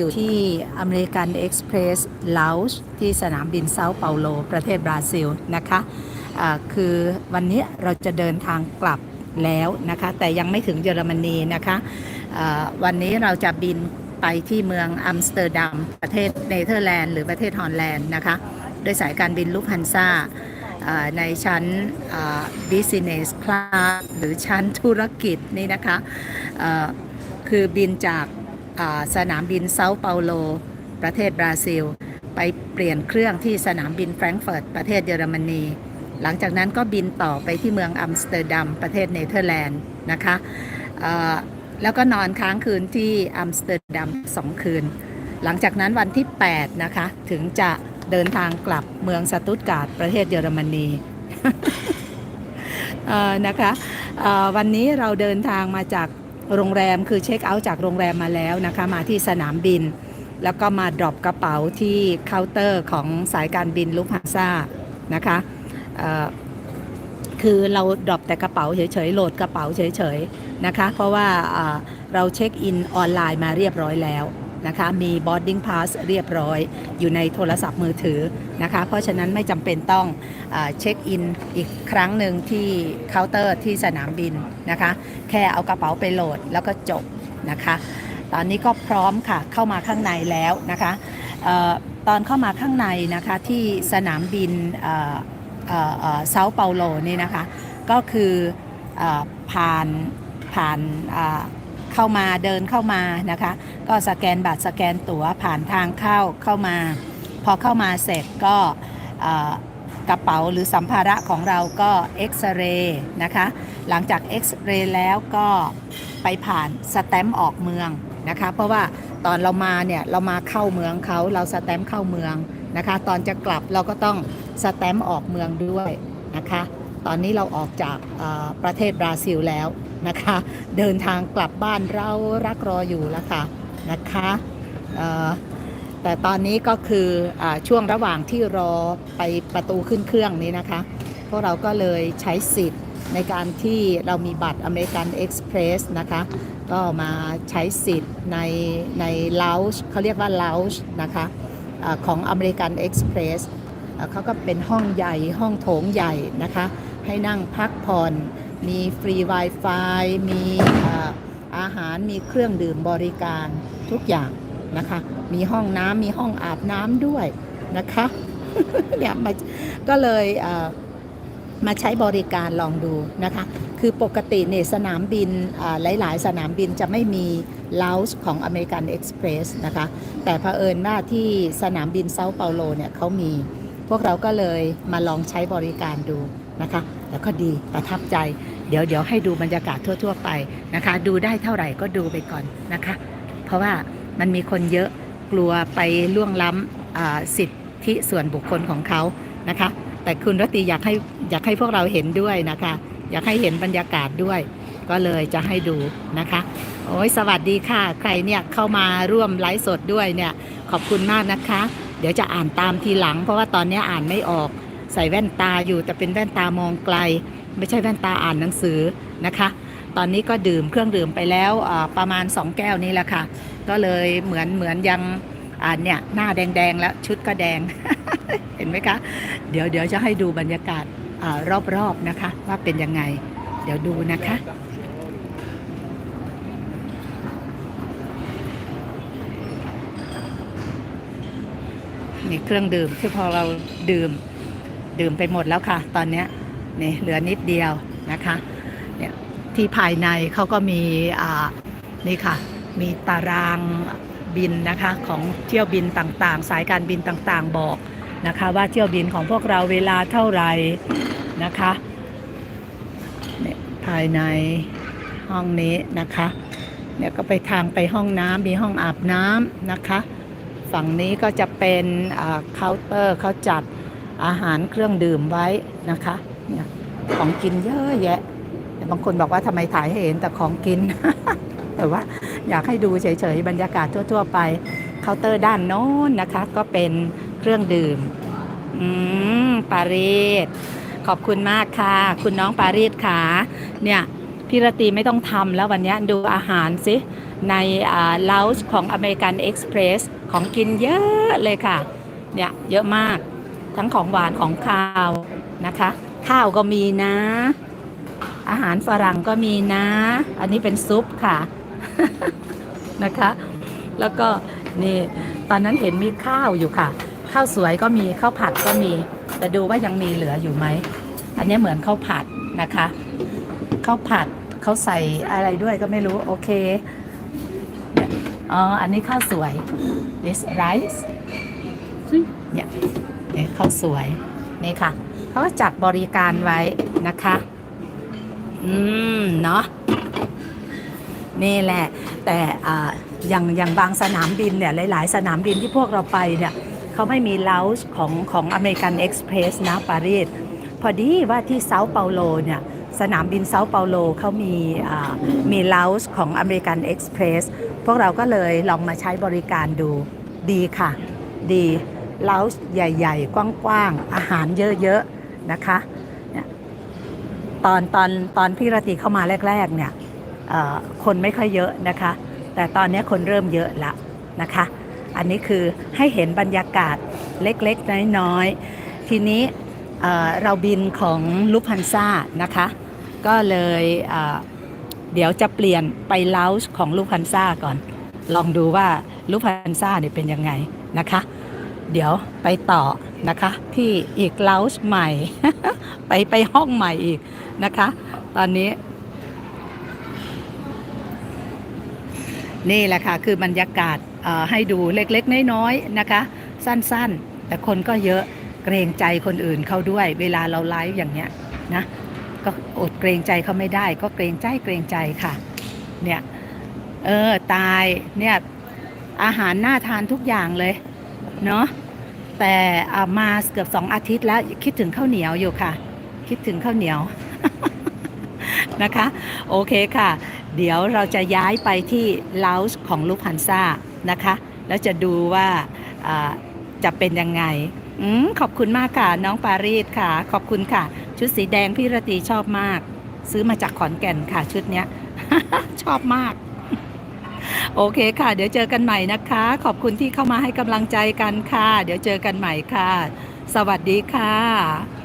อยู่ที่อเมริกันเอ็กซ์เพรสลาวช์ที่สนามบินเซาเปาโล ประเทศบราซิลนะคะะคือวันนี้เราจะเดินทางกลับแล้วนะคะ แต่ยังไม่ถึงเยอรมนีนะคะะวันนี้เราจะบินไปที่เมืองอัมสเตอร์ดัมประเทศเนเธอร์แลนด์หรือประเทศฮอลแลนด์นะคะโดยสายการบินลุฟฮันซาในชั้น business class หรือชั้นธุรกิจนี่นะคะะคือบินจาก สนามบินเซาเปาโล ประเทศบราซิล ไปเปลี่ยนเครื่องที่สนามบินแฟรงก์เฟิร์ตประเทศเยอรมนี หลังจากนั้นก็บินต่อไปที่เมืองอัมสเตอร์ดัมประเทศเนเธอร์แลนด์นะคะแล้วก็นอนค้างคืนที่อัมสเตอร์ดัมสองคืน หลังจากนั้นวันที่ 8 นะคะ ถึงจะเดินทางกลับเมืองสตุตการ์ดประเทศเยอรมนีนะคะวันนี้เราเดินทางมาจาก โรงแรมคือเช็คเอาท์จากโรงแรมมาแล้วนะคะ มาที่สนามบิน แล้วก็มาดรอปกระเป๋าที่เคาน์เตอร์ของสายการบินลุฟฮาซ่านะคะคือเราดรอปแต่กระเป๋าเฉยๆโหลดกระเป๋าเฉยๆนะคะ เพราะว่าเราเช็คอินออนไลน์มาเรียบร้อยแล้ว นะคะมี boarding pass เรียบร้อย อยู่ในโทรศัพท์มือถือนะคะเพราะฉะนั้นไม่จำเป็นต้องเช็คอินอีกครั้งหนึ่งที่เคาน์เตอร์ที่สนามบินนะคะแค่เอากระเป๋าไปโหลดแล้วก็จบนะคะตอนนี้ก็พร้อมค่ะเข้ามาข้างในแล้วนะคะออตอนเข้ามาข้างในนะคะที่สนามบินเซาเปาโลนี่นะคะก็คืออผ่านผ่าน เข้ามาเดินเข้ามานะคะ ก็สแกนบัตรสแกนตั๋วผ่านทางเข้าเข้ามา พอเข้ามาเสร็จก็กระเป๋าหรือสัมภาระของเราก็เอ็กซเรย์นะคะ หลังจากเอ็กซเรย์แล้วก็ไปผ่านสแตมป์ออกเมืองนะคะ เพราะว่าตอนเรามาเนี่ยเรามาเข้าเมืองเขาเราสแตมป์เข้าเมืองนะคะ ตอนจะกลับเราก็ต้องสแตมป์ออกเมืองด้วยนะคะ ตอนนี้เราออกจากประเทศบราซิลแล้วนะคะ เดินทางกลับบ้านเรารักรออยู่แล้วค่ะนะคะแต่ตอนนี้ก็คืออช่วงระหว่างที่รอไปประตูขึ้นเครื่องนี้นะคะ พวกเราก็เลยใช้สิทธิ์ในการที่เรามีบัตรอเมริกันเอ็กซ์เพรสนะคะ ก็มาใช้สิทธิ์ในในลาวช์เขาเรียกว่าลาวช์นะคะอของอเมริกันเอ็กซ์เพรสเขาก็เป็นห้องใหญ่ห้องโถงใหญ่นะคะ ให้นั่งพักผ่อน มีฟรี Wi-Fi มีอาหารมีเครื่องดื่มบริการทุกอย่างนะคะ มีห้องน้ำมีห้องอาบน้ำด้วยนะคะเนี่ยมาก็เลยมาใช้บริการลองดูนะคะ คือปกติเนี่ยสนามบินหลาย ๆ สนามบินจะไม่มีลาวส์ของอเมริกันเอ็กซ์เพรสนะคะ แต่เผอิญว่าที่สนามบินเซาเปาโลเนี่ยเขามี พวกเราก็เลยมาลองใช้บริการดู นะคะ แล้วก็ดีประทับใจ เดี๋ยวเดี๋ยวให้ดูบรรยากาศทั่ว ๆ ไปนะคะ ดูได้เท่าไหร่ก็ดูไปก่อนนะคะ เพราะว่ามันมีคนเยอะกลัวไปล่วงล้ำสิทธิส่วนบุคคลของเขานะคะ แต่คุณรตีอยากให้อยากให้พวกเราเห็นด้วยนะคะ อยากให้เห็นบรรยากาศด้วย ก็เลยจะให้ดูนะคะโอ้ยสวัสดีค่ะ ใครเนี่ยเข้ามาร่วมไลฟ์สดด้วยเนี่ยขอบคุณมากนะคะ เดี๋ยวจะอ่านตามทีหลัง เพราะว่าตอนนี้อ่านไม่ออก ใส่แว่นตาอยู่ แต่เป็นแว่นตามองไกล ไม่ใช่แว่นตาอ่านหนังสือนะคะ ตอนนี้ก็ดื่มเครื่องดื่มไปแล้วประมาณ 2 แก้วนี้แหละค่ะ ก็เลยเหมือนเหมือนยังอ่านเนี่ยหน้าแดงๆแล้วชุดก็แดง เห็นไหมคะ เดี๋ยวเดี๋ยวจะให้ดูบรรยากาศรอบๆนะคะ ว่าเป็นยังไง เดี๋ยวดูนะคะนี่เครื่องดื่มที่พอเราดื่ม ดื่มไปหมดแล้วค่ะ ตอนนี้นี่เหลือนิดเดียวนะคะเนี่ยที่ภายในเขาก็มีอ่านี่ค่ะ มีตารางบินนะคะของเที่ยวบินต่างๆ สายการบินต่างๆบอกนะคะว่าเที่ยวบินของพวกเราเวลาเท่าไหร่นะคะเนี่ยภายในห้องนี้นะคะเนี่ยก็ไปทางไปห้องน้ำมีห้องอาบน้ำนะคะ ฝั่งนี้ก็จะเป็นเคาน์เตอร์เขาจัด อาหารเครื่องดื่มไว้นะคะ เนี่ยของกินเยอะแยะบางคนบอกว่าทำไมถ่ายให้เห็นแต่ของกิน แต่ว่าอยากให้ดูเฉยๆบรรยากาศทั่ว ๆ ไปเคาน์เตอร์ด้านโน้นนะคะ ก็เป็นเครื่องดื่ม อืมปารีสขอบคุณมากค่ะ คุณน้องปารีสค่ะเนี่ยพี่รตีไม่ต้องทำแล้ววันนี้ดูอาหารสิ ในลาวช์ของอเมริกันเอ็กซ์เพรสของกินเยอะเลยค่ะ เนี่ย เยอะมาก ทั้งของหวานของคาวนะคะ ข้าวก็มีนะ อาหารฝรั่งก็มีนะ อันนี้เป็นซุปค่ะนะคะ แล้วก็นี่ตอนนั้นเห็นมีข้าวอยู่ค่ะ ข้าวสวยก็มีข้าวผัดก็มี แต่ดูว่ายังมีเหลืออยู่ไหม อันนี้เหมือนข้าวผัดนะคะข้าวผัดเขาใส่อะไรด้วยก็ไม่รู้โอเคเนี่ยอ๋ออันนี้ข้าวสวย this rice เนี่ย เนี่ยข้าวสวยนี่ค่ะเขาก็จัดบริการไว้นะคะ อืม เนาะนี่แหละ แต่ออย่างอย่างบางสนามบินเนี่ย หลาย ๆ สนามบินที่พวกเราไปเนี่ยเขาไม่มีเลาจ์ของของอเมริกันเอ็กซ์เพรสนะปารีสพอดีว่าที่เซาเปาโลเนี่ยสนามบินเซาเปาโลเขามีมีเลาจ์ของอเมริกันเอ็กซ์เพรสพวกเราก็เลยลองมาใช้บริการดูดีค่ะ ดี เล้าจ์ใหญ่ ๆ กว้างๆ อาหารเยอะ ๆ นะคะตอนตอนตอนพี่รติเข้ามาแรก ๆ เนี่ยคนไม่ค่อยเยอะนะคะ แต่ตอนนี้คนเริ่มเยอะละนะคะ อันนี้คือให้เห็นบรรยากาศเล็ก ๆ น้อย ๆ ทีนี้เราบินของลุพันซ่านะคะ ก็เลยเดี๋ยวจะเปลี่ยนไปเลาจ์ของลุพันซ่าก่อน ลองดูว่าลุพันซ่าเนี่ยเป็นยังไงนะคะ เดี๋ยวไปต่อนะคะ ที่อีกเลาจ์ใหม่ ไปไปห้องใหม่อีกนะคะ ตอนนี้ นี่แหละค่ะ คือบรรยากาศให้ดูเล็กๆ น้อยๆนะคะ สั้นๆ แต่คนก็เยอะเกรงใจคนอื่นเขาด้วย เวลาเราไลฟ์อย่างเนี้ยนะก็อดเกรงใจเขาไม่ได้ ก็เกรงใจเกรงใจค่ะ เนี่ย เออ ตายเนี่ยอาหารน่าทานทุกอย่างเลย เนาะแต่มาเกือบสองอาทิตย์แล้วคิดถึงข้าวเหนียวอยู่ค่ะ คิดถึงข้าวเหนียวนะคะ โอเคค่ะ เดี๋ยวเราจะย้ายไปที่ลาวส์ของลูกพันซ่านะคะ แล้วจะดูว่าจะเป็นยังไงอขอบคุณมากค่ะ น้องปารีสค่ะ ขอบคุณค่ะ ชุดสีแดงพี่รตีชอบมาก ซื้อมาจากขอนแก่นค่ะชุดเนี้ย ชอบมาก โอเคค่ะ เดี๋ยวเจอกันใหม่นะคะ ขอบคุณที่เข้ามาให้กำลังใจกันค่ะ เดี๋ยวเจอกันใหม่ค่ะ สวัสดีค่ะ